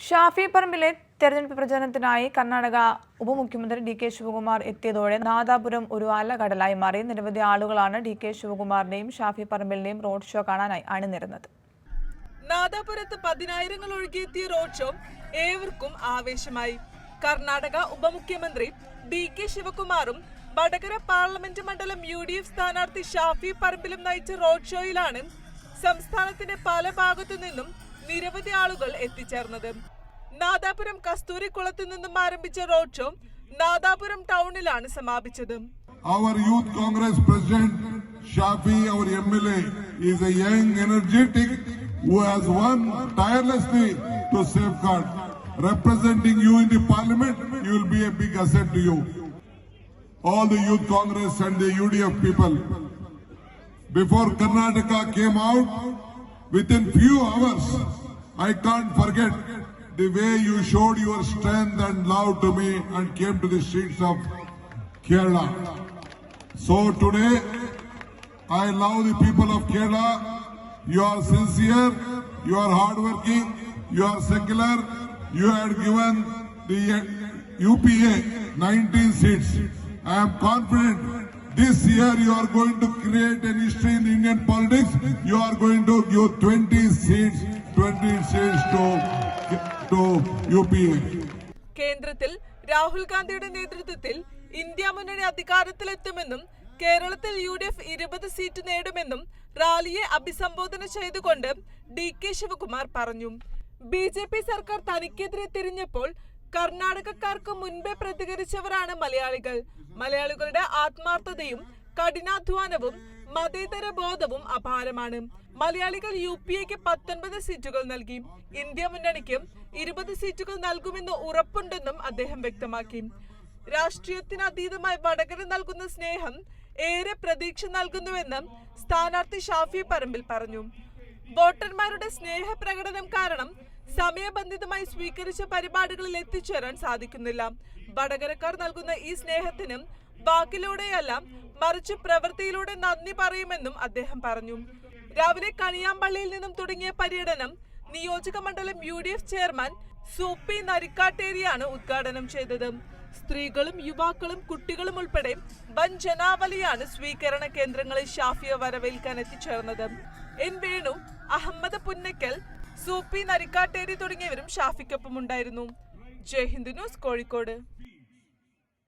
ഷാഫി പറമ്പിലെ തെരഞ്ഞെടുപ്പ് പ്രചരണത്തിനായി കർണാടക ഉപമുഖ്യമന്ത്രി ഡി കെ ശിവകുമാർ എത്തിയതോടെ നാദാപുരം ഒരു അലകടലായി മാറി. നിരവധി ആളുകളാണ് ഡി കെ ശിവകുമാറിന്റെയും ഷാഫി പറമ്പിലിന്റെയും റോഡ് ഷോ കാണാനായി അണിനിരുന്നത്. നാദാപുരത്ത് പതിനായിരങ്ങൾ ഒഴുകിയെത്തിയ റോഡ് ഷോ ഏവർക്കും ആവേശമായി. കർണാടക ഉപമുഖ്യമന്ത്രി ഡി കെ ശിവകുമാറും വടകര പാർലമെന്റ് മണ്ഡലം യു ഡി എഫ് സ്ഥാനാർത്ഥി ഷാഫി പറമ്പിലും നയിച്ച റോഡ് ഷോയിലാണ് സംസ്ഥാനത്തിന്റെ പല ഭാഗത്തു നിന്നും നിരവധി ആളുകൾ എത്തിച്ചേർന്നത് നാദാപുരം കസ്തൂരിക്കുളത്തു നിന്നും ആരംഭിച്ച റോഡ് ഷോ നാദാപുരം ടൗണിലാണ് സമാപിച്ചത് Our Youth Congress President Shafi, our MLA, is a young, energetic who has won tirelessly to safeguard. Representing you in the parliament, you will be a big asset to you. All the Youth Congress and the UDF people. Before Karnataka came out, within few hours, I can't forget the way you showed your strength and love to me and came to the streets of Kerala. So today, I love the people of Kerala. You are sincere, you are hardworking, you are secular. You had given the UPA 19 seats. I am confident this year you are going to create an history in Indian politics. You are going to give 20 seats, 20 seats to, to UPA. കേന്ദ്രത്തിൽ രാഹുൽ ഗാന്ധിയുടെ നേതൃത്വത്തിൽ India മുന്നണി അധികാരത്തിലെത്തുമെന്നും കേരളത്തിൽ U D F ഇരുപത് seat നേടുമെന്നും റാലിയെ അഭിസംബോധന ചെയ്തുകൊണ്ട് ഡി കെ ശിവകുമാർ പറഞ്ഞു ബി ജെ പി സർക്കാർ തനിക്കെതിരെ തിരിഞ്ഞപ്പോൾ കർണാടകക്കാർക്ക് മുൻപേ പ്രതികരിച്ചവരാണ് മലയാളികൾ. മലയാളികളുടെ ആത്മാർത്ഥതയും കഠിനാധ്വാനവും മതേതര ബോധവും അപാരമാണ്. മലയാളികൾ യു പി എക്ക് പത്തൊൻപത് സീറ്റുകൾ നൽകി. ഇന്ത്യ മുന്നണിക്ക് ഇരുപത് സീറ്റുകൾ നൽകുമെന്ന് ഉറപ്പുണ്ടെന്നും അദ്ദേഹം വ്യക്തമാക്കി. രാഷ്ട്രീയത്തിന് അതീതമായി വടകര നൽകുന്ന സ്നേഹം ഏറെ പ്രതീക്ഷ നൽകുന്നുവെന്നും സ്ഥാനാർത്ഥി ഷാഫി പറമ്പിൽ പറഞ്ഞു. വോട്ടർമാരുടെ സ്നേഹപ്രകടനം കാരണം സമയബന്ധിതമായി സ്വീകരിച്ച പരിപാടികളിൽ എത്തിച്ചേരാൻ സാധിക്കുന്നില്ല. വടകരക്കാർ നൽകുന്ന ഈ സ്നേഹത്തിനും വാക്കിലൂടെയല്ല മറിച്ച് പ്രവൃത്തിയിലൂടെ നന്ദി പറയുമെന്നും അദ്ദേഹം പറഞ്ഞു. രാവിലെ കണിയാമ്പള്ളിയിൽ നിന്നും തുടങ്ങിയ പര്യടനം നിയോജക മണ്ഡലം U D F chairman Soopy നരിക്കാട്ടേരിയാണ് ഉദ്ഘാടനം ചെയ്തത്. സ്ത്രീകളും യുവാക്കളും കുട്ടികളും ഉൾപ്പെടെ വൻ ജനാവലിയാണ് സ്വീകരണ കേന്ദ്രങ്ങളിൽ ഷാഫിയെ വരവേൽക്കാൻ എത്തിച്ചേർന്നത്. എൻ വേണു അഹമ്മദ് പുന്നക്കൽ സൂപ്പി നരിക്കാട്ടേരി തുടങ്ങിയവരും ഷാഫിക്കൊപ്പം ഉണ്ടായിരുന്നു ജയ്ഹിന്ദ് ന്യൂസ് കോഴിക്കോട്.